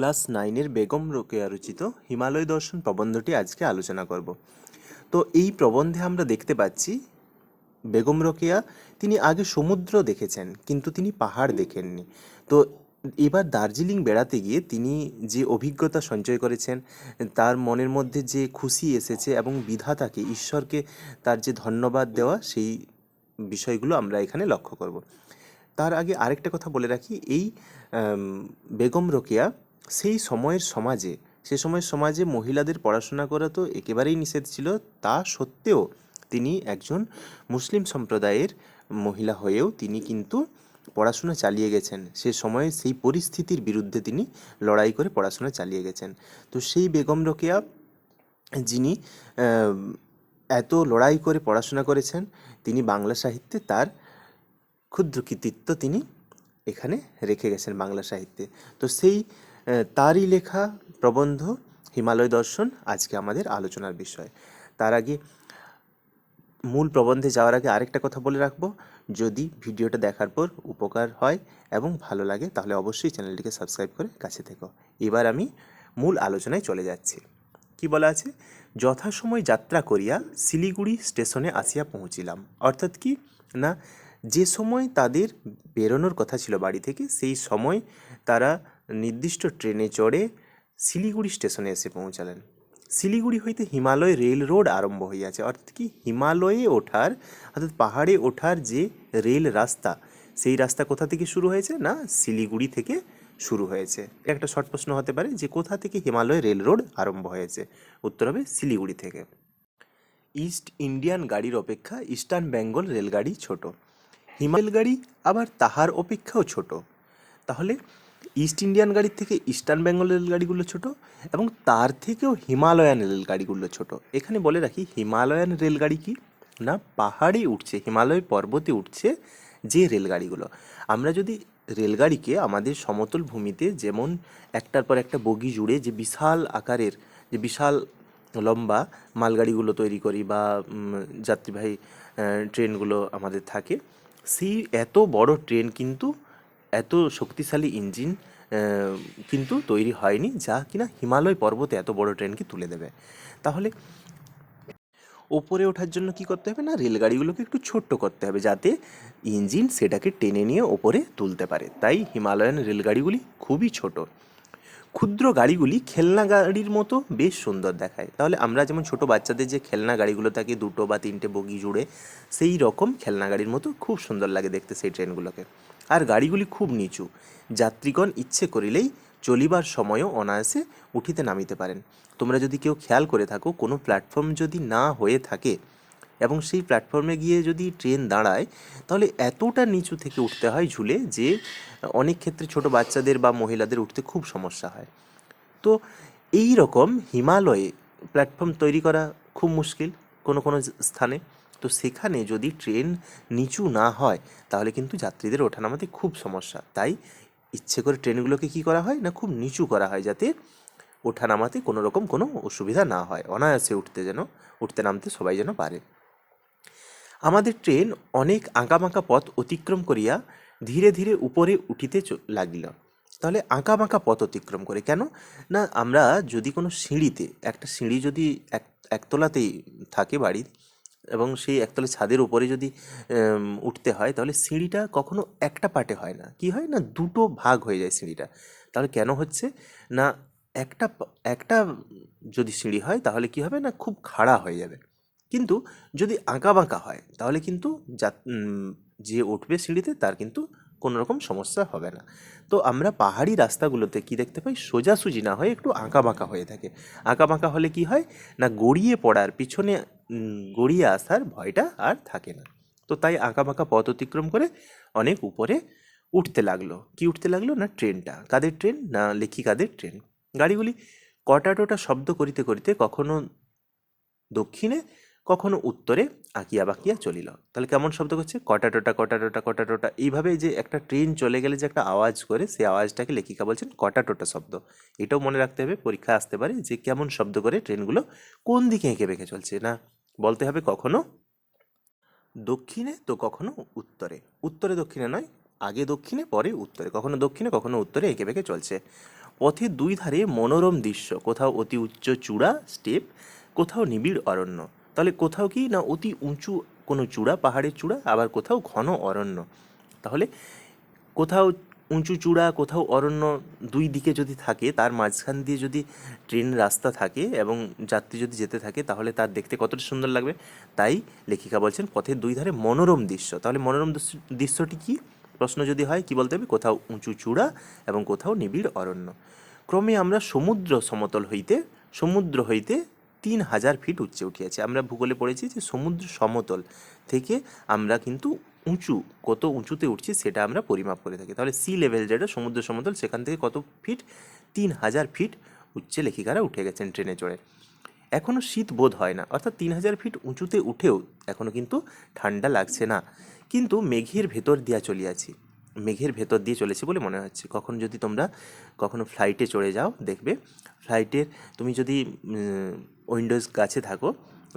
Class নাইনের বেগম রোকেয়া রচিত হিমালয় দর্শন প্রবন্ধটি আজকে আলোচনা করব। তো এই প্রবন্ধে আমরা দেখতে পাচ্ছি, বেগম রোকেয়া তিনি আগে সমুদ্র দেখেছেন, কিন্তু তিনি পাহাড় দেখেননি। তো এবার দার্জিলিং বেড়াতে গিয়ে তিনি যে অভিজ্ঞতা সঞ্চয় করেছেন, তার মনের মধ্যে যে খুশি এসেছে এবং বিধাতাকে, ঈশ্বরকে তার যে ধন্যবাদ দেওয়া, সেই বিষয়গুলো আমরা এখানে লক্ষ্য করব। তার আগে আরেকটা কথা বলে রাখি, এই বেগম রোকেয়া সেই সময়ের সমাজে, সে সময়ের সমাজে মহিলাদের পড়াশোনা করা তো একেবারেই নিষেধ ছিল, তা সত্ত্বেও তিনি একজন মুসলিম সম্প্রদায়ের মহিলা হয়েও তিনি কিন্তু পড়াশোনা চালিয়ে গেছেন। সে সময়ে সেই পরিস্থিতির বিরুদ্ধে তিনি লড়াই করে পড়াশোনা চালিয়ে গেছেন। তো সেই বেগম রোকেয়া যিনি এত লড়াই করে পড়াশোনা করেছেন, তিনি বাংলা সাহিত্যে তার ক্ষুদ্র কৃতিত্ব তিনি এখানে রেখে গেছেন বাংলা সাহিত্যে। তো সেই তারই লেখা প্রবন্ধ, হিমালয় দর্শন, আজকে আমাদের আলোচনার বিষয়। তার আগে মূল প্রবন্ধে যাওয়ার আগে আরেকটা কথা বলে রাখব। যদি ভিডিওটা দেখার পর উপকার হয় এবং ভালো লাগে, তাহলে অবশ্যই চ্যানেলটিকে সাবস্ক্রাইব করে কাছে থেকো। এবার আমি মূল আলোচনায় চলে যাচ্ছি। কি বলা আছে? যথাসময় যাত্রা করিয়া শিলিগুড়ি স্টেশনে আসিয়া পৌঁছিলাম। অর্থাৎ কি? না, যে সময় তাদের বেরোনোর কথা ছিল বাড়ি থেকে, সেই সময় তারা নির্দিষ্ট ট্রেনে চড়ে শিলিগুড়ি স্টেশনে এসে পৌঁছালেন। শিলিগুড়ি হইতে হিমালয় রেল রোড আরম্ভ হইয়াছে। অর্থাৎ কি? হিমালয়ে ওঠার, অর্থাৎ পাহাড়ে ওঠার যে রেল রাস্তা, সেই রাস্তা কোথা থেকে শুরু হয়েছে না শিলিগুড়ি থেকে শুরু হয়েছে? একটা শর্ট প্রশ্ন হতে পারে, যে কোথা থেকে হিমালয় রেল রোড আরম্ভ হয়েছে? উত্তর হবে শিলিগুড়ি থেকে। ইস্ট ইন্ডিয়ান গাড়ির অপেক্ষা ইস্টার্ন বেঙ্গল রেলগাড়ি ছোট। হিমালয় রেলগাড়ি আবার তাহার অপেক্ষাও ছোট। তাহলে ইস্ট ইন্ডিয়ান গাড়ির থেকে ইস্টার্ন বেঙ্গল রেলগাড়িগুলো ছোট এবং তার থেকেও হিমালয়ান রেলগাড়িগুলো ছোট। এখানে বলে রাখি হিমালয়ান রেলগাড়ি কি? না, পাহাড়ে উঠছে, হিমালয় পর্বতে উঠছে যে রেলগাড়িগুলো। আমরা যদি রেলগাড়িকে আমাদের সমতল ভূমিতে যেমন একটার পর একটা বগি জুড়ে যে বিশাল আকারের, যে বিশাল লম্বা মালগাড়িগুলো তৈরি করি বা যাত্রীবাহী ট্রেনগুলো আমাদের থাকে, সেই এত বড় ট্রেন কিন্তু এত শক্তিশালী ইঞ্জিন কিন্তু তৈরি হয়নি, যা কিনা হিমালয় পর্বতে এত বড় ট্রেনকে তুলে দেবে। তাহলে ওপরে ওঠার জন্য কি করতে হবে না? রেলগাড়িগুলোকে একটু ছোট্ট করতে হবে যাতে ইঞ্জিন সেটাকে টেনে নিয়ে ওপরে তুলতে পারে। তাই হিমালয়ান রেলগাড়িগুলি খুবই ছোট। ক্ষুদ্র গাড়িগুলি খেলনা গাড়ির মতো বেশ সুন্দর দেখায়। তাহলে আমরা যেমন ছোট বাচ্চাদের যে খেলনা গাড়িগুলো থাকে দুটো বা তিনটে বগি জুড়ে, সেই রকম খেলনা গাড়ির মতো খুব সুন্দর লাগে দেখতে সেই ট্রেনগুলোকে। আর গাড়িগুলি খুব নিচু। যাত্রীগণ ইচ্ছে করিলেই চলিবার সময়ও অনায়াসে উঠিতে নামিতে পারেন। তোমরা যদি কেউ খেয়াল করে থাকো, কোনো প্ল্যাটফর্ম যদি না হয়ে থাকে এবং সেই প্ল্যাটফর্মে গিয়ে যদি ট্রেন দাঁড়ায়, তাহলে এতটা নিচু থেকে উঠতে হয় ঝুলে যে অনেক ক্ষেত্রে ছোট বাচ্চাদের বা মহিলাদের উঠতে খুব সমস্যা হয়। তো এই রকম হিমালয়ে প্ল্যাটফর্ম তৈরি করা খুব মুশকিল কোনো কোনো স্থানে। তো সেখানে যদি ট্রেন নিচু না হয়, তাহলে কিন্তু যাত্রীদের ওঠানামাতে খুব সমস্যা। তাই ইচ্ছে করে ট্রেনগুলোকে কি করা হয় না, খুব নিচু করা হয় যাতে ওঠানামাতে কোনো রকম কোনো অসুবিধা না হয়, অনায়াসে উঠতে যেন, উঠতে নামতে সবাই যেন পারে। আমাদের ট্রেন অনেক আঁকাবাঁকা পথ অতিক্রম করিয়া ধীরে ধীরে উপরে উঠিতে লাগিল। তাহলে আঁকাবাঁকা পথ অতিক্রম করে কেন? না, আমরা যদি কোনো সিঁড়িতে, একটা সিঁড়ি যদি এক, একতলাতেই থাকে বাড়ির এবং সেই একতলা ছাদের উপরে যদি উঠতে হয়, তাহলে সিঁড়িটা কখনো একটা পার্টে হয় না। কি হয় না, দুটো ভাগ হয়ে যায় সিঁড়িটা। তাহলে কেন হচ্ছে না, একটা একটা যদি সিঁড়ি হয়, তাহলে কি হবে না, খুব খাড়া হয়ে যাবে। কিন্তু যদি আঁকা বাঁকা হয়, তাহলে কিন্তু যা যে উঠবে সিঁড়িতে, তার কিন্তু কোনো রকম সমস্যা হবে না। তো আমরা পাহাড়ি রাস্তাগুলোতে কি দেখতে পাই? সোজাসুজি না হয়ে একটু আঁকা বাঁকা হয়ে থাকে। আঁকা বাঁকা হলে কি হয়? না গড়িয়ে পড়ার, পিছনে গড়িয়ে আসার ভয়টা আর থাকে না। তো তাই আঁকা বাঁকা পথ অতিক্রম করে অনেক উপরে উঠতে লাগল। কি উঠতে লাগল না ট্রেনটা? কাদের ট্রেন না লেখিকাদের ট্রেন? গাড়িগুলি কটা টোটা শব্দ করিতে করিতে কখনো দক্ষিণে, কখনো উত্তরে আঁকিয়া বাঁকিয়া চলিল। তাহলে কেমন শব্দ করছে? কটা টোটা কটা টোটা কটা টোটা এইভাবে যে একটা ট্রেন চলে গেলে যে একটা আওয়াজ করে সেই আওয়াজটাকে লেখিকা বলছেন কটা টোটা শব্দ। এটাও মনে রাখতে হবে পরীক্ষা আসতে পারে যে কেমন শব্দ করে ট্রেনগুলো কোন দিকে এঁকে বেঁকে চলছে না বলতে হবে কখনো দক্ষিণে তো কখনো উত্তরে। উত্তরে দক্ষিণে নয়, আগে দক্ষিণে, পরে উত্তরে। কখনো দক্ষিণে, কখনো উত্তরে, এঁকে বেঁকে চলছে। পথের দুই ধারে মনোরম দৃশ্য, কোথাও অতি উচ্চ চূড়া স্টেপ, কোথাও নিবিড় অরণ্য। তাহলে কোথাও কি না অতি উঁচু কোনো চূড়া, পাহাড়ের চূড়া, আবার কোথাও ঘন অরণ্য? তাহলে কোথাও উঁচু চূড়া কোথাও অরণ্য দুই দিকে যদি থাকে, তার মাঝখান দিয়ে যদি ট্রেন রাস্তা থাকে এবং যাত্রী যদি যেতে থাকে, তাহলে তার দেখতে কতটা সুন্দর লাগবে? তাই লেখিকা বলছেন, পথের দুই ধারে মনোরম দৃশ্য। তাহলে মনোরম দৃশ্য- দৃশ্যটি কি? প্রশ্ন যদি হয়, কি বলতে হবে? কোথাও উঁচু চূড়া এবং কোথাও নিবিড় অরণ্য। ক্রমে আমরা সমুদ্র সমতল হইতে, সমুদ্র হইতে তিন হাজার ফিট উচ্চে উঠিয়াছি। আমরা ভূগোলে পড়েছি যে সমুদ্র সমতল থেকে আমরা কিন্তু উঁচু, কত উঁচুতে উঠছি সেটা আমরা পরিমাপ করে থাকি। তাহলে সি লেভেল যেটা, সমুদ্র সমতল, সেখান থেকে কত ফিট তিন হাজার ফিট উচ্চে লেখিকারা উঠে গেছেন ট্রেনে চড়ে। এখনও শীত বোধ হয় না, অর্থাৎ তিন হাজার ফিট উঁচুতে উঠেও এখনও কিন্তু ঠান্ডা লাগছে না। কিন্তু মেঘের ভেতর দিয়া চলিয়াছি মেঘের ভেতর দিয়ে চলেছি বলে মনে হচ্ছে। কখন যদি তোমরা কখনো ফ্লাইটে চড়ে যাও, দেখবে ফ্লাইটের তুমি যদি উইন্ডোজ কাছে থাকো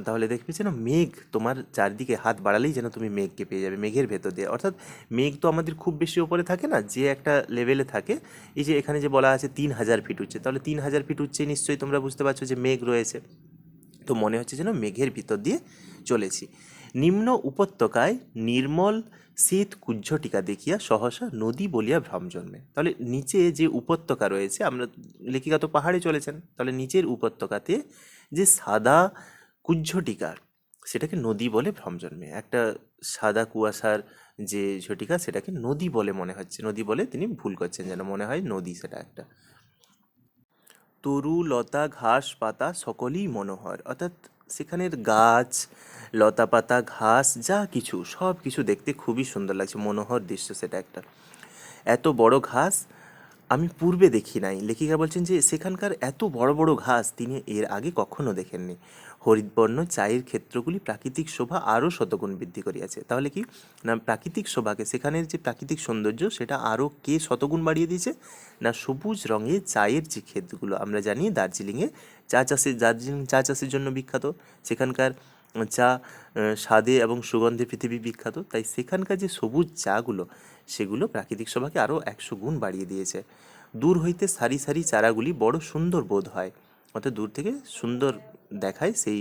তাহলে দেখবে যেন মেঘ তোমার চারদিকে হাত বাড়ালেই যেন তুমি মেঘকে পেয়ে যাবে, মেঘের ভেতর দিয়ে। অর্থাৎ মেঘ তো আমাদের খুব বেশি ওপরে থাকে না, যে একটা লেভেলে থাকে। এই যে এখানে যে বলা আছে তিন হাজার ফিট উচ্চে, তাহলে তিন হাজার ফিট উঠছে নিশ্চয়ই তোমরা বুঝতে পারছ যে মেঘ রয়েছে। তো মনে হচ্ছে যেন মেঘের ভিতর দিয়ে চলেছি। নিম্ন উপত্যকায় নির্মল শীত কুজ্ঝটিকা দেখিয়া সহসা নদী বলিয়া ভ্রম জন্মে। তাহলে নিচে যে উপত্যকা রয়েছে, আমরা লেখিকা তো পাহাড়ে চলেছেন, তাহলে নিচের উপত্যকাতে যে সাদা কুজ্ঝটিকা, সেটাকে নদী বলে ভ্রম জন্মে একটা সাদা কুয়াশার যে ঝটিকা, সেটাকে নদী বলে মনে হচ্ছে। নদী বলে তিনি ভুল করছেন, যেন মনে হয় নদী সেটা একটা। তরু, লতা, ঘাস, পাতা, সকলই মনোহর। অর্থাৎ সেখানের গাছ, লতা, পাতা, ঘাস, যা কিছু, সব কিছু দেখতে খুবই সুন্দর লাগছে। মনোহর দৃশ্য সেটা একটা। এত বড় ঘাস আমি পূর্বে দেখি নাই। লেখিকা বলছেন যে, সেখানকার এত বড় বড় ঘাস তিনি এর আগে কখনো দেখেননি। হরিতবর্ণ চায়ের ক্ষেত্রগুলি প্রাকৃতিক শোভা আরও শতগুণ বৃদ্ধি করিয়াছে। তাহলে কি? না, প্রাকৃতিক শোভাকে, সেখানের যে প্রাকৃতিক সৌন্দর্য, সেটা আরও কে শতগুণ বাড়িয়ে দিয়েছে? না, সবুজ রঙের চায়ের যে ক্ষেতগুলো, আমরা জানি দার্জিলিংয়ে চা চাষের দার্জিলিং চা চাষের জন্য বিখ্যাত। সেখানকার চা স্বাদে এবং সুগন্ধে পৃথিবী বিখ্যাত, তাই সেখানকার যে সবুজ চাগুলো, সেগুলো প্রাকৃতিক শোভাকে আরও একশো গুণ বাড়িয়ে দিয়েছে। দূর হইতে সারি সারি চারাগুলি বড় সুন্দর বোধ হয়। অর্থাৎ দূর থেকে সুন্দর দেখায় সেই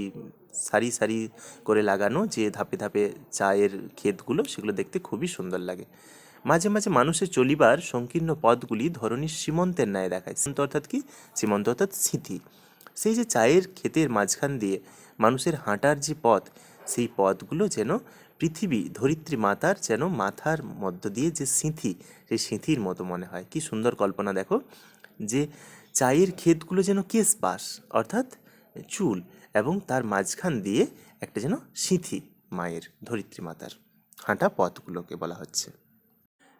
সারি সারি করে লাগানো যে ধাপে ধাপে চায়ের ক্ষেতগুলো, সেগুলো দেখতে খুবই সুন্দর লাগে। মাঝে মাঝে মানুষের চলিবার সংকীর্ণ পথগুলি ধরনীর সীমন্তের ন্যায় দেখায়। সীমন্ত অর্থাৎ কি? সীমন্ত অর্থাৎ স্মৃতি সেই যে চায়ের ক্ষেতের মাঝখান দিয়ে মানুষের হাঁটার যে পথ, সেই পথগুলো যেন পৃথিবী, ধরিত্রী মাতার যেন মাথার মধ্য দিয়ে যে সিঁথি, সেই সিঁথির মতো মনে হয়। কি সুন্দর কল্পনা দেখো যে চায়ের ক্ষেতগুলো যেন কেশবাস অর্থাৎ চুল এবং তার মাঝখান দিয়ে একটা যেন সিঁথি মায়ের, ধরিত্রী মাতার হাঁটা পথগুলোকে বলা হচ্ছে।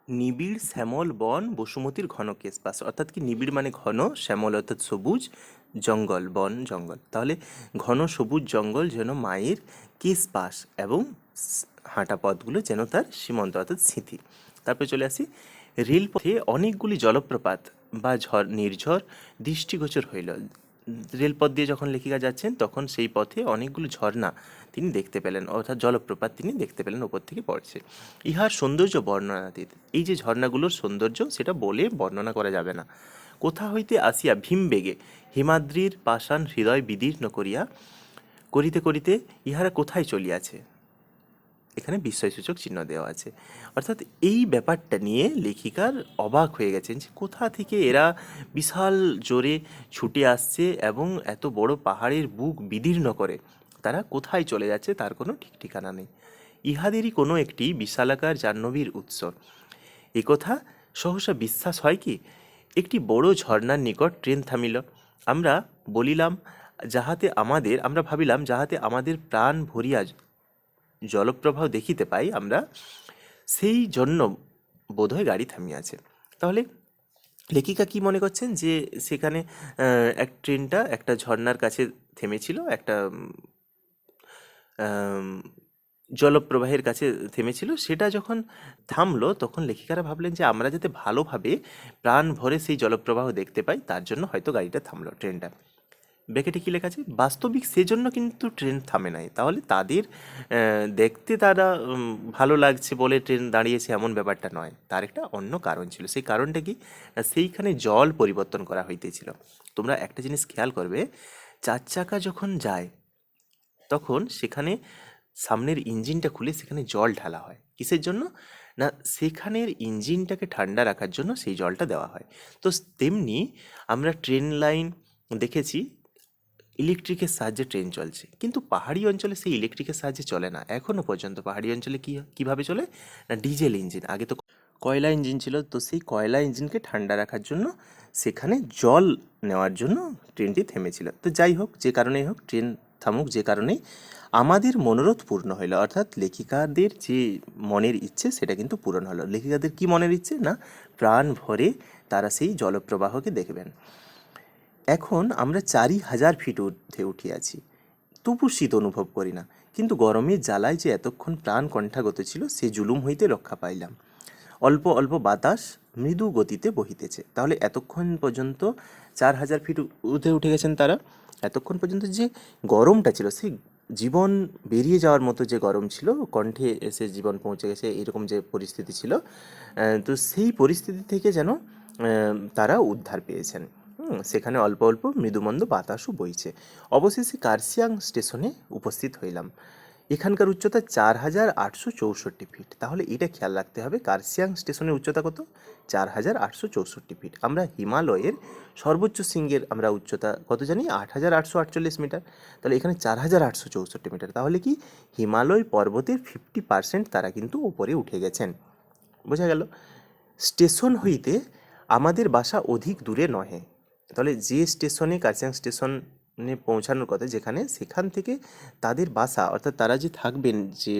নিবিড় শ্যামল বন বসুমতির ঘন কেশপাশ অর্থাৎ কি নিবিড় মানে ঘন, শ্যামল অর্থাৎ সবুজ জঙ্গল, বন জঙ্গল। তাহলে ঘন সবুজ জঙ্গল যেন মায়ের কেশপাশ এবং হাঁটা পথগুলো যেন তার সীমন্ত অর্থাৎ স্মৃতি। তারপরে চলে আসি রেলপথে অনেকগুলি জলপ্রপাত বা ঝড়, নির্ঝর দৃষ্টিগোচর হইল। রেলপথ দিয়ে যখন লেখিকা যাচ্ছেন, তখন সেই পথে অনেকগুলো ঝর্ণা তিনি দেখতে পেলেন, অর্থাৎ জলপ্রপাত তিনি দেখতে পেলেন ওপর থেকে পড়ছে। ইহার সৌন্দর্য বর্ণনাতীত। এই যে ঝর্ণাগুলোর সৌন্দর্য, সেটা বলে বর্ণনা করা যাবে না। কোথা হইতে আসিয়া ভীমবেগে হিমাদ্রির পাষাণ হৃদয় বিদীর্ণ করিয়া করিতে করিতে ইহারা কোথায় চলিয়াছে? এখানে বিস্ময়সূচক চিহ্ন দেওয়া আছে। অর্থাৎ এই ব্যাপারটা নিয়ে লেখিকার অবাক হয়ে গেছেন যে কোথা থেকে এরা বিশাল জোরে ছুটে আসছে এবং এত বড় পাহাড়ের বুক বিদীর্ণ করে। তারা কোথায় চলে যাচ্ছে তার কোনো ঠিক ঠিকানা নেই। ইহাদেরই কোনো একটি বিশালাকার জাহ্নবীর উৎস। একথা সহসা বিশ্বাস হয় কি? একটি বড় ঝর্ণার নিকট ট্রেন থামিল। আমরা বলিলাম, যাহাতে আমাদের আমরা ভাবিলাম, যাহাতে আমাদের প্রাণ ভরিয়া জলপ্রবাহ দেখিতে পাই, আমরা সেই জন্য বোধহয় গাড়ি থামিয়াছে। তাহলে লেখিকা কি মনে করছেন যে সেখানে এক ট্রেনটা একটা ঝর্ণার কাছে থেমেছিল, একটা জলপ্রবাহের কাছে থেমেছিল, সেটা যখন থামলো, তখন লেখিকারা ভাবলেন যে আমরা যাতে ভালোভাবে প্রাণ ভরে সেই জলপ্রবাহ দেখতে পাই, তার জন্য হয়তো গাড়িটা থামলো ট্রেনটা। ব্যাকেটে কী লেখা আছে? বাস্তবিক সেজন্য কিন্তু ট্রেন থামে নাই। তাহলে তাদের দেখতে তারা ভালো লাগছে বলে ট্রেন দাঁড়িয়েছে এমন ব্যাপারটা নয়। তার একটা অন্য কারণ ছিল। সেই কারণটা কি? সেইখানে জল পরিবর্তন করা হইতেছিল। তোমরা একটা জিনিস খেয়াল করবে, চার চাকা যখন যায়, তখন সেখানে সামনের ইঞ্জিনটা খুলে সেখানে জল ঢালা হয়। কিসের জন্য? না, সেখানের ইঞ্জিনটাকে ঠান্ডা রাখার জন্য সেই জলটা দেওয়া হয়। তো তেমনি আমরা ট্রেন লাইন দেখেছি, ইলেকট্রিকের সাহায্যে ট্রেন চলছে। কিন্তু পাহাড়ি অঞ্চলে সেই ইলেকট্রিকের সাহায্যে চলে না। এখনও পর্যন্ত পাহাড়ি অঞ্চলে কী, কীভাবে চলে? না, ডিজেল ইঞ্জিন। আগে তো কয়লা ইঞ্জিন ছিল, তো সেই কয়লা ইঞ্জিনকে ঠান্ডা রাখার জন্য সেখানে জল নেওয়ার জন্য ট্রেনটি থেমেছিল। তো যাই হোক, যে কারণেই হোক, ট্রেন থামুক যে কারণেই আমাদের মনোরথ পূর্ণ হইল, অর্থাৎ লেখিকাদের যে মনের ইচ্ছে সেটা কিন্তু পূরণ হলো। লেখিকাদের কি মনের ইচ্ছে? না, প্রাণ ভরে তারা সেই জলপ্রবাহকে দেখবেন। এখন আমরা চারি হাজার ফিট ঊর্ধ্বে উঠিয়াছি তবু শীত অনুভব করি না। কিন্তু গরমের জ্বালায় যে এতক্ষণ প্রাণ কণ্ঠাগত ছিল, সে জুলুম হইতে রক্ষা পাইলাম। অল্প অল্প বাতাস মৃদু গতিতে বহিতেছে। তাহলে এতক্ষণ পর্যন্ত চার হাজার ফিট ঊর্ধ্বে উঠে গেছেন তারা? এতক্ষণ পর্যন্ত যে গরমটা ছিল, সেই জীবন বেরিয়ে যাওয়ার মতো যে গরম ছিল, কণ্ঠে এসে জীবন পৌঁছে গেছে, এরকম যে পরিস্থিতি ছিল তো সেই পরিস্থিতি থেকে যেন তারা উদ্ধার পেয়েছেন। সেখানে অল্প অল্প মৃদুমন্দ বাতাসও বইছে। অবশেষে কার্সিয়াং স্টেশনে উপস্থিত হইলাম। এখানকার উচ্চতা চার হাজার আটশো চৌষট্টি ফিট। তাহলে এটা খেয়াল রাখতে হবে, কার্সিয়াং স্টেশনের উচ্চতা কত? চার হাজার আটশো চৌষট্টি ফিট। আমরা হিমালয়ের সর্বোচ্চ শৃঙ্গের আমরা উচ্চতা কত জানি? আট হাজার আটশো আটচল্লিশ মিটার। তাহলে এখানে চার হাজার আটশো চৌষট্টি মিটার। তাহলে কি? হিমালয় পর্বতের ফিফটি পার্সেন্ট তারা কিন্তু ওপরে উঠে গেছেন। বোঝা গেল? স্টেশন হইতে আমাদের বাসা অধিক দূরে নহে। তাহলে যে স্টেশনে কার্সিয়াং স্টেশনে পৌঁছানোর কথা যেখানে সেখান থেকে তাদের বাসা, অর্থাৎ তারা যে থাকবেন যে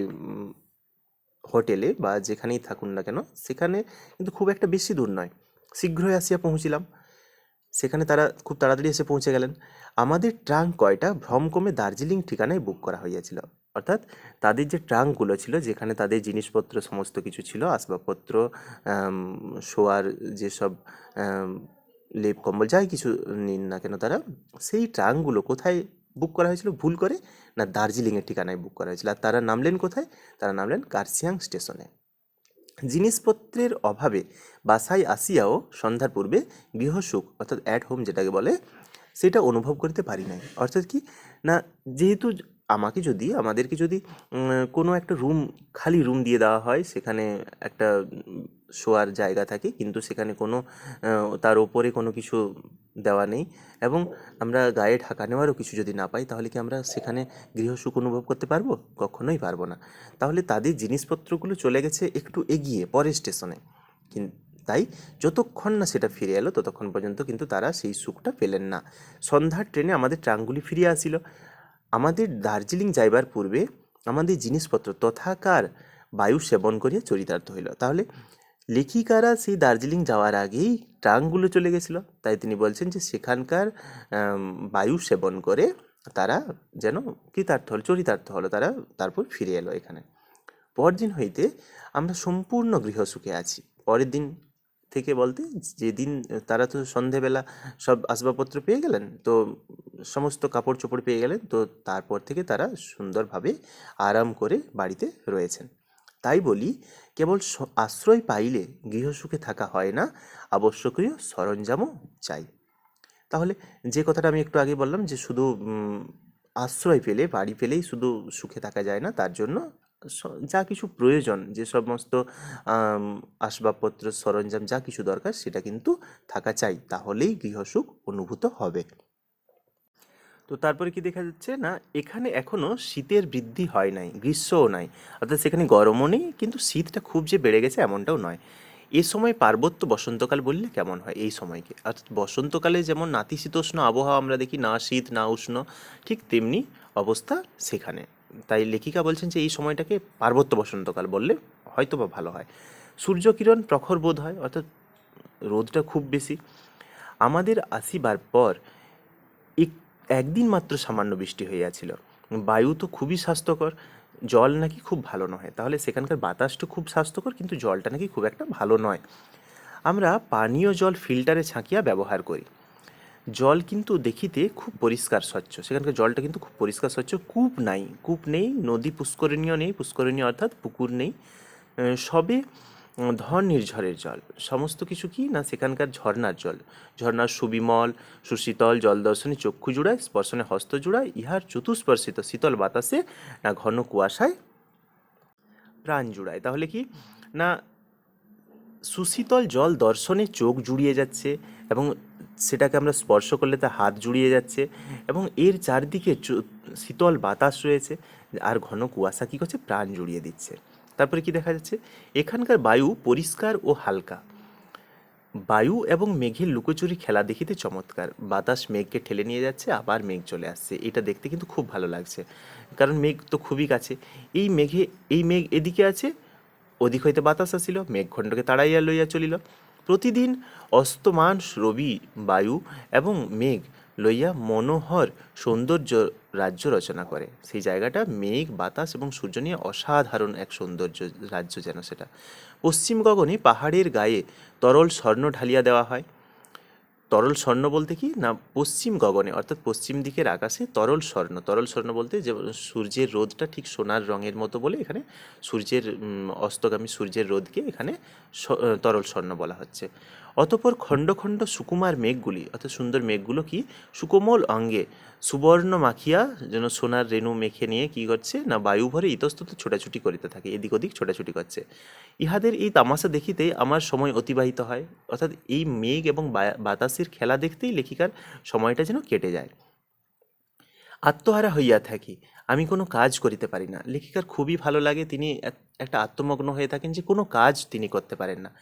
হোটেলে বা যেখানেই থাকুন না কেন, সেখানে কিন্তু খুব একটা বেশি দূর নয়। শীঘ্রই আসিয়া পৌঁছিলাম। সেখানে তারা খুব তাড়াতাড়ি এসে পৌঁছে গেলেন। আমাদের ট্রাঙ্ক কয়টা? ভ্রমকমে দার্জিলিং ঠিকানায় বুক করা হইয়াছিল। অর্থাৎ তাদের যে ট্রাঙ্কগুলো ছিল, যেখানে তাদের জিনিসপত্র, সমস্ত কিছু ছিল, আসবাবপত্র শোয়ার যেসব লেপ কম্বল যাই কিছু নিন না কেন তারা, সেই ট্রাঙ্কগুলো কোথায় বুক করা হয়েছিল ভুল করে না দার্জিলিংয়ের ঠিকানায় বুক করা হয়েছিল? আর তারা নামলেন কোথায়? তারা নামলেন কার্সিয়াং স্টেশনে। জিনিসপত্রের অভাবে বাসায় আসিয়াও সন্ধ্যার পূর্বে গৃহসুখ অর্থাৎ অ্যাট হোম যেটাকে বলে, সেটা অনুভব করতে পারি নাই। অর্থাৎ কি? না, যেহেতু আমাকে যদি, আমাদেরকে যদি কোনো একটা রুম খালি রুম দিয়ে দেওয়া হয়, সেখানে একটা শোয়ার জায়গা থাকে, কিন্তু সেখানে কোনো তার ওপরে কোনো কিছু দেওয়া নেই এবং আমরা গায়ে ঢাকা নেওয়ারও কিছু যদি না পাই, তাহলে কি আমরা সেখানে গৃহসুখ অনুভব করতে পারব? কখনোই পারব না। তাহলে তাদের জিনিসপত্রগুলো চলে গেছে একটু এগিয়ে, পরের স্টেশনে তাই যতক্ষণ না সেটা ফিরে এলো, ততক্ষণ পর্যন্ত কিন্তু তারা সেই সুখটা পেলেন না। সন্ধ্যার ট্রেনে আমাদের ট্রাঙ্কগুলি ফিরিয়ে আসিল। আমাদের দার্জিলিং যাইবার পূর্বে আমাদের জিনিসপত্র তথাকার বায়ু সেবন করিয়া চরিতার্থ হইল। তাহলে লেখিকারা সেই দার্জিলিং যাওয়ার আগেই ট্রাঙ্কগুলো চলে গেছিল। তাই তিনি বলছেন যে সেখানকার বায়ু সেবন করে তারা যেন কৃতার্থ হল, চরিতার্থ হলো, তারা তারপর ফিরে এলো এখানে। পরদিন হইতে আমরা সম্পূর্ণ গৃহসুখে আছি। পরের দিন থেকে বলতে, যেদিন তারা তো সন্ধেবেলা সব আসবাবপত্র পেয়ে গেলেন, তো সমস্ত কাপড় চোপড় পেয়ে গেলেন, তো তারপর থেকে তারা সুন্দরভাবে আরাম করে বাড়িতে রয়েছেন। তাই বলি, কেবল আশ্রয় পাইলে গৃহসুখে থাকা হয় না, আবশ্যকীয় সরঞ্জামও চাই। তাহলে যে কথাটা আমি একটু আগে বললাম যে শুধু আশ্রয় পেলে, বাড়ি পেলেই শুধু সুখে থাকা যায় না, তার জন্য যা কিছু প্রয়োজন, যে সমস্ত আসবাবপত্র, সরঞ্জাম, যা কিছু দরকার, সেটা কিন্তু থাকা চাই, তাহলেই গৃহসুখ অনুভূত হবে। তো তারপরে কি দেখা যাচ্ছে না, এখানে এখনও শীতের বৃদ্ধি হয় নাই, গ্রীষ্মও নাই, অর্থাৎ সেখানে গরমও নেই, কিন্তু শীতটা খুব যে বেড়ে গেছে এমনটাও নয়। এ সময় পার্বত্য বসন্তকাল বললে কেমন হয়, এই সময়কে? অর্থাৎ বসন্তকালে যেমন নাতিশীতোষ্ণ আবহাওয়া আমরা দেখি, না শীত, না উষ্ণ, ঠিক তেমনি অবস্থা সেখানে। তাই লেখিকা বলছেন যে এই সময়টাকে পার্বত্য বসন্তকাল বললে হয়তো বা ভালো হয়। সূর্যকিরণ প্রখর বোধ হয়, অর্থাৎ রোদটা খুব বেশি। আমাদের আসিবার পর এক, একদিন মাত্র সামান্য বৃষ্টি হইয়াছিল। বায়ু তো খুবই স্বাস্থ্যকর, জল নাকি খুব ভালো নয় তাহলে সেখানকার বাতাসটা খুব স্বাস্থ্যকর, কিন্তু জলটা নাকি খুব একটা ভালো নয়। আমরা পানীয় জল ফিল্টারে ছাঁকিয়া ব্যবহার করি। জল কিন্তু দেখিতে খুব পরিষ্কার স্বচ্ছ। সেখানকার জলটা কিন্তু খুব পরিষ্কার স্বচ্ছ। কূপ নাই। কূপ নেই, নদী পুষ্করণীয় নেই, পুষ্করণীয় অর্থাৎ পুকুর নেই। সবে ধর নির্ঝরের জল। সমস্ত কিছু কি না সেখানকার ঝর্ণার জল? ঝর্ণার সুবিমল, সুশীতল, জল দর্শনে চক্ষু জুড়ায়, স্পর্শনে হস্ত জুড়ায়, ইহার চতুস্পর্শিত শীতল বাতাসে না ঘন কুয়াশায় প্রাণ জুড়ায়। তাহলে কি? না সুশীতল জল দর্শনে চোখ জুড়িয়ে যাচ্ছে এবং সেটাকে আমরা স্পর্শ করলে তা হাত জুড়িয়ে যাচ্ছে এবং এর চারদিকে শীতল বাতাস রয়েছে আর ঘন কুয়াশা কী করছে? প্রাণ জুড়িয়ে দিচ্ছে। তারপরে কি দেখা যাচ্ছে? এখানকার বায়ু পরিষ্কার ও হালকা। বায়ু এবং মেঘের লুকোচুরি খেলা দেখিতে চমৎকার। বাতাস মেঘকে ঠেলে নিয়ে যাচ্ছে, আবার মেঘ চলে আসছে। এটা দেখতে কিন্তু খুব ভালো লাগছে। কারণ মেঘ তো খুবই কাছে। এই মেঘে, এই মেঘ এদিকে আছে, ওদিক হইতে বাতাস আসিল, মেঘখণ্ডকে তাড়াইয়া লইয়া চলিল। প্রতিদিন অস্তমান, রবি, বায়ু এবং মেঘ লইয়া মনোহর সৌন্দর্য রাজ্য রচনা করে। সেই জায়গাটা মেঘ, বাতাস এবং সূর্য নিয়ে অসাধারণ এক সৌন্দর্য রাজ্য যেন সেটা। পশ্চিম গগনে পাহাড়ের গায়ে তরল স্বর্ণ ঢালিয়া দেওয়া হয়। তরল স্বর্ণ বলতে কি? না, পশ্চিম গগনে, অর্থাৎ পশ্চিম দিকের আকাশে তরল স্বর্ণ। তরল স্বর্ণ বলতে যে সূর্যের রোদটা ঠিক সোনার রঙের মতো বলে এখানে সূর্যের অস্তগামী সূর্যের রোদকে এখানে তরল স্বর্ণ বলা হচ্ছে। অতপর খণ্ড খণ্ড সুকুমার মেঘগুলি, অর্থাৎ সুন্দর মেঘগুলো কি? সুকোমল অঙ্গে, সুবর্ণ মাখিয়া যেন সোনার রেণু মেখে নিয়ে কি করছে? না, বায়ু ভরে ইতস্তত ছোটাছুটি করিতে থাকে, এদিক ওদিক ছোটাছুটি করছে। ইহাদের এই তামাশা দেখিতে আমার সময় অতিবাহিত হয়, অর্থাৎ এই মেঘ এবং বাতাসের খেলা দেখতেই লেখিকার সময়টা যেন কেটে যায়। আত্মহারা হইয়া থাকি, আমি কোনো কাজ করিতে পারি না। লেখিকার খুবই ভালো লাগে, তিনি এক- একটা আত্মমগ্ন হয়ে থাকেন যে কোনো কাজ তিনি করতে পারেন না।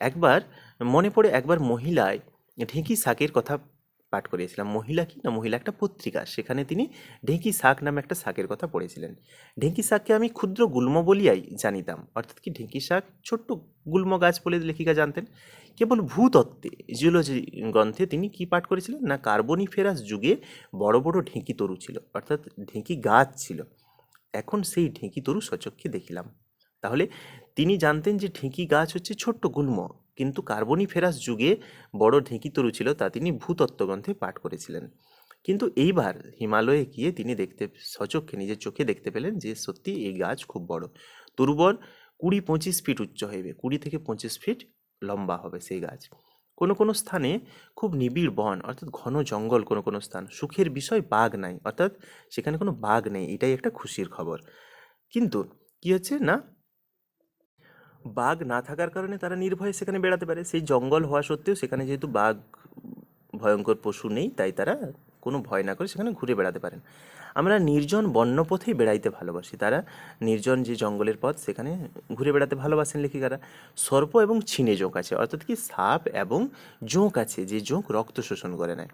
একবার মনে পড়ে একবার মহিলায় ঢেঁকি শাকের কথা পাঠ করিয়েছিলাম। মহিলা কি? না, মহিলা একটা পত্রিকা। সেখানে তিনি ঢেঁকি শাক নামে একটা শাকের কথা পড়েছিলেন। ঢেঁকি শাককে আমি ক্ষুদ্র গুল্ম বলিয়াই জানিতাম। অর্থাৎ কি? ঢেঁকি শাক ছোট্ট গুল্ম গাছ বলে লেখিকা জানতেন। কেবল ভূতত্ত্বে জিওলজি গ্রন্থে তিনি কি পাঠ করেছিলেন? না, কার্বনিফেরাস যুগে বড় বড় ঢেঁকি তরু ছিল। অর্থাৎ ঢেঁকি গাছ ছিল। এখন সেই ঢেঁকি তরু সচক্ষে দেখিলাম। তাহলে তিনি জানতেন যে ঢেঁকি গাছ হচ্ছে ছোট্ট গুল্ম। কিন্তু কার্বনিফেরাস যুগে বড় ঢেঁকি তরু ছিল তা তিনি ভূতত্ত্ব গ্রন্থে পাঠ করেছিলেন। কিন্তু এইবার হিমালয়ে গিয়ে তিনি দেখতে, সচক্ষে নিজের চোখে দেখতে পেলেন যে সত্যি এই গাছ খুব বড়। তরুবর কুড়ি পঁচিশ ফিট উচ্চ হইবে, কুড়ি থেকে পঁচিশ ফিট লম্বা হবে সেই গাছ। কোনো কোনো স্থানে খুব নিবিড় বন, অর্থাৎ ঘন জঙ্গল কোনো কোনো স্থান, সুখের বিষয় বাঘ নাই, অর্থাৎ সেখানে কোনো বাঘ নেই, এটাই একটা খুশির খবর। কিন্তু কি হচ্ছে না? বাঘ না থাকার কারণে তারা নির্ভয়ে সেখানে বেড়াতে পারে। সেই জঙ্গল হওয়া সত্ত্বেও সেখানে যেহেতু বাঘ ভয়ঙ্কর পশু নেই, তাই তারা কোনো ভয় না করে সেখানে ঘুরে বেড়াতে পারেন। আমরা নির্জন বন্যপথেই বেড়াইতে ভালোবাসি। তারা নির্জন যে জঙ্গলের পথ, সেখানে ঘুরে বেড়াতে ভালোবাসেন লেখিকারা। সর্প এবং ছিনে জোঁক আছে, অর্থাৎ কি সাপ এবং জোঁক আছে, যে জোঁক রক্ত শোষণ করে নেয়।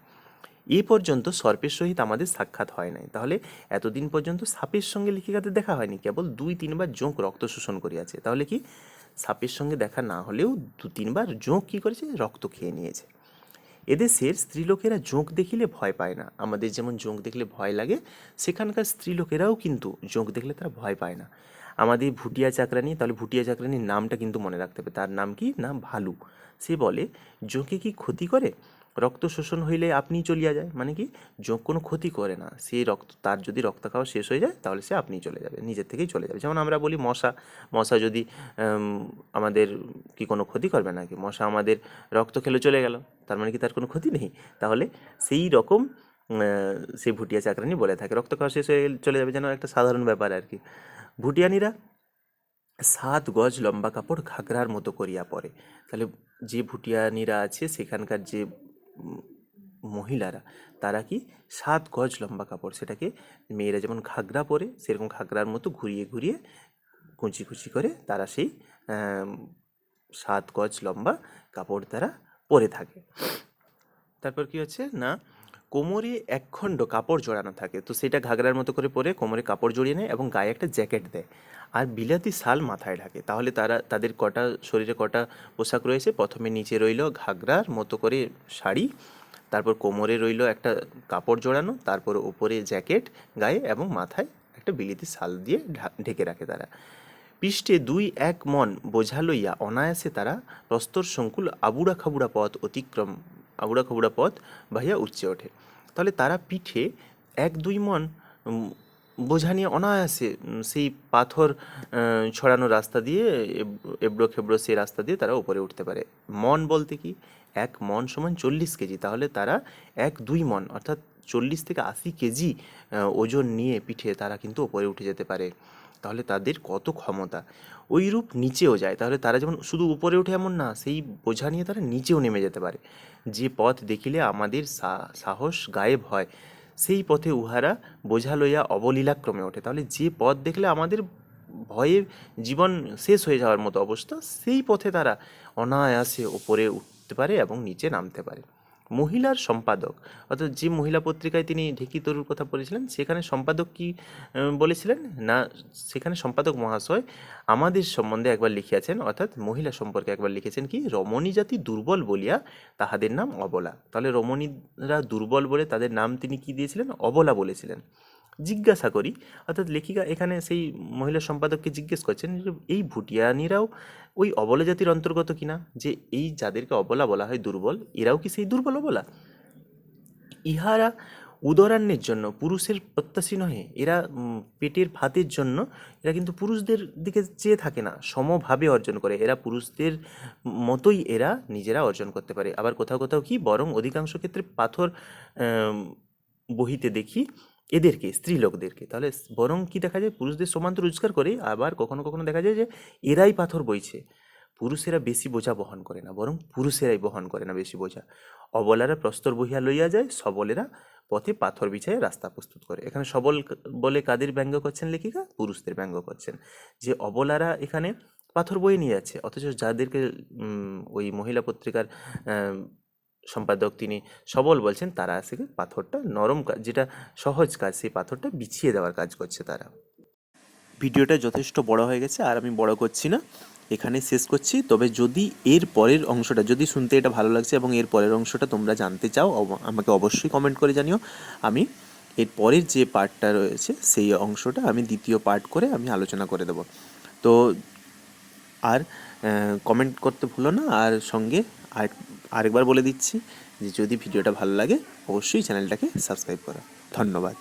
এ পর্যন্ত সর্পের সহিত আমাদের সাক্ষাৎ হয় নাই। তাহলে এতদিন পর্যন্ত সাপের সঙ্গে লেখিকাদের দেখা হয়নি। কেবল দুই তিনবার জোঁক রক্ত শোষণ করিয়াছে। তাহলে কি সাপের সঙ্গে দেখা না হলেও দু তিনবার জোঁক কী করেছে? রক্ত খেয়ে নিয়েছে। এদেশের স্ত্রীলোকেরা জোঁক দেখিলে ভয় পায় না। আমাদের যেমন জোঁক দেখলে ভয় লাগে, সেখানকার স্ত্রীলোকেরাও কিন্তু জোঁক দেখলে তারা ভয় পায় না। আমাদের ভুটিয়া চাকরানি, তাহলে ভুটিয়া চাকরানির নামটা কিন্তু মনে রাখতে হবে। তার নাম কি? না ভালু। সে বলে, জোঁকে কি ক্ষতি করে? রক্ত শোষণ হইলে আপনিই চলিয়া যায়। মানে কি? কোনো ক্ষতি করে না। সে রক্ত, তার যদি রক্ত খাওয়া শেষ হয়ে যায়, তাহলে সে আপনিই চলে যাবে, নিজের থেকেই চলে যাবে। যেমন আমরা বলি মশা। মশা যদি আমাদের কি কোনো ক্ষতি করবে নাকি? মশা আমাদের রক্ত খেলে চলে গেল, তার মানে কি তার কোনো ক্ষতি নেই? তাহলে সেই রকম সেই ভুটিয়া চাকরানি বলে থাকে, রক্ত খাওয়া শেষ হয়ে চলে যাবে যেন একটা সাধারণ ব্যাপার আর কি। ভুটিয়ানিরা সাত গজ লম্বা কাপড় ঘাগরার মতো করিয়া পরে। তাহলে যে ভুটিয়ানিরা আছে, সেখানকার যে মহিলারা, তারা কি সাত গজ লম্বা কাপড়, সেটাকে মেয়েরা যেমন ঘাগরা পরে, সেরকম ঘাগরার মতো ঘুরিয়ে ঘুরিয়ে কুচি কুচি করে তারা সেই সাত গজ লম্বা কাপড় তারা পরে থাকে। তারপর কি হচ্ছে? না কোমরে একখণ্ড কাপড় জড়ানো থাকে। তো সেটা ঘাগরার মতো করে পরে কোমরে কাপড় জড়িয়ে নেয় এবং গায়ে একটা জ্যাকেট দেয়। আর বিলাতি শাল মাথায় ঢাকে। তাহলে তারা, তাদের কটা, শরীরে কটা পোশাক রয়েছে? প্রথমে নিচে রইল ঘাগরার মতো করে শাড়ি, তারপর কোমরে রইল একটা কাপড় জড়ানো, তারপর ওপরে জ্যাকেট, গায়ে এবং মাথায় একটা বিলিতি শাল দিয়ে ঢেকে রাখে তারা। পৃষ্ঠে দুই এক মন বোঝা লইয়া অনায়াসে তারা প্রস্তর সংকুল আবুড়া খাবুড়া পথ অতিক্রম আউড়া খবুড়া পথ বাহিয়া উপচে ওঠে। তাহলে তারা পিঠে এক দুই মন বোঝা নিয়ে অনায়াসে সেই পাথর ছড়ানো রাস্তা দিয়ে এবড়ো খেবড়ো সেই রাস্তা দিয়ে তারা উপরে উঠতে পারে। মন বলতে কি? এক মন সমান চল্লিশ কেজি। তাহলে তারা এক দুই মন, অর্থাৎ চল্লিশ থেকে আশি কেজি ওজন নিয়ে পিঠে তারা কিন্তু ওপরে উঠে যেতে পারে। তাহলে তাদের কত ক্ষমতা? ওই রূপ নিচেও যায়। তাহলে তারা যেমন শুধু উপরে ওঠে এমন না, সেই বোঝা নিয়ে তারা নিচেও নেমে যেতে পারে। যে পথ দেখিলে আমাদের সাহস গায়েব হয়, সেই পথে উহারা বোঝা লইয়া অবলীলাক্রমে ওঠে। তাহলে যে পথ দেখলে আমাদের ভয়ে জীবন শেষ হয়ে যাওয়ার মতো অবস্থা, সেই পথে তারা অনায়াসে ওপরে উঠতে পারে এবং নিচে নামতে পারে। মহিলার সম্পাদক। অর্থাৎ যে মহিলা পত্রিকায় তিনি ঢেকি তরুর কথা বলেছিলেন, সেখানে সম্পাদক কি বলেছিলেন? না, সেখানে সম্পাদক মহাশয় আমাদের সম্বন্ধে একবার লিখিয়াছেন, অর্থাৎ মহিলা সম্পর্কে একবার লিখেছেন কি, রমণী জাতি দুর্বল বলিয়া তাহাদের নাম অবলা। তাহলে রমণীরা দুর্বল বলে তাদের নাম তিনি কি দিয়েছিলেন? অবলা বলেছিলেন। জিজ্ঞাসা করি, অর্থাৎ লেখিকা এখানে সেই মহিলা সম্পাদককে জিজ্ঞেস করছেন যে, এই ভুটিয়ানিরাও ওই অবলা জাতির অন্তর্গত কিনা? যে এই যাদেরকে অবলা বলা হয় দুর্বল, এরাও কি সেই দুর্বল অবলা? ইহারা উদরান্নের জন্য, পুরুষের প্রত্যাশী নহে, এরা পেটের ভাতের জন্য, এরা কিন্তু পুরুষদের দিকে চেয়ে থাকে না, সমভাবে অর্জন করে, এরা পুরুষদের মতোই এরা নিজেরা অর্জন করতে পারে। আবার কোথাও কোথাও কি, বরং অধিকাংশ ক্ষেত্রে পাথর বহিতে দেখি এদেরকে, স্ত্রীলোকদেরকে। তাহলে বরং কি দেখা যায়? পুরুষদের সমান তো রোজগার করে, আবার কখনো কখনো দেখা যায় যে এরাই পাথর বইছে। পুরুষেরা বেশি বোঝা বহন করে না, বরং পুরুষেরাই বহন করে না বেশি বোঝা। অবলারা প্রস্তর বহিয়া লইয়া যায়, সবলেরা পথে পাথর বিছায় রাস্তা প্রস্তুত করে। এখানে সবল বলে কাদের ব্যঙ্গ করছেন লেখিকা? পুরুষদের ব্যঙ্গ করছেন। যে অবলারা এখানে পাথর বয়ে নিয়ে যাচ্ছে, অথচ যাদেরকে ওই মহিলা পত্রিকার সম্পাদক তিনি সবল বলছেন, তারা আসে কি পাথরটা নরম কাজ যেটা সহজ কাজ, সেই পাথরটা বিছিয়ে দেওয়ার কাজ করছে তারা। ভিডিওটা যথেষ্ট বড় হয়ে গেছে, আর আমি বড় করছি না। এখানে শেষ করছি। তবে যদি এর পরের অংশটা, যদি শুনতে এটা ভালো লাগছে এবং এর পরের অংশটা তোমরা জানতে চাও আমাকে অবশ্যই কমেন্ট করে জানিও। আমি এর পরের যে পার্টটা রয়েছে, সেই অংশটা আমি দ্বিতীয় পার্ট করে আমি আলোচনা করে দেব। তো আর কমেন্ট করতে ভুলো না। আর সঙ্গে আর আরেকবার বলে দিচ্ছি যে যদি ভিডিওটা ভালো লাগে অবশ্যই চ্যানেলটাকে সাবস্ক্রাইব করো। ধন্যবাদ।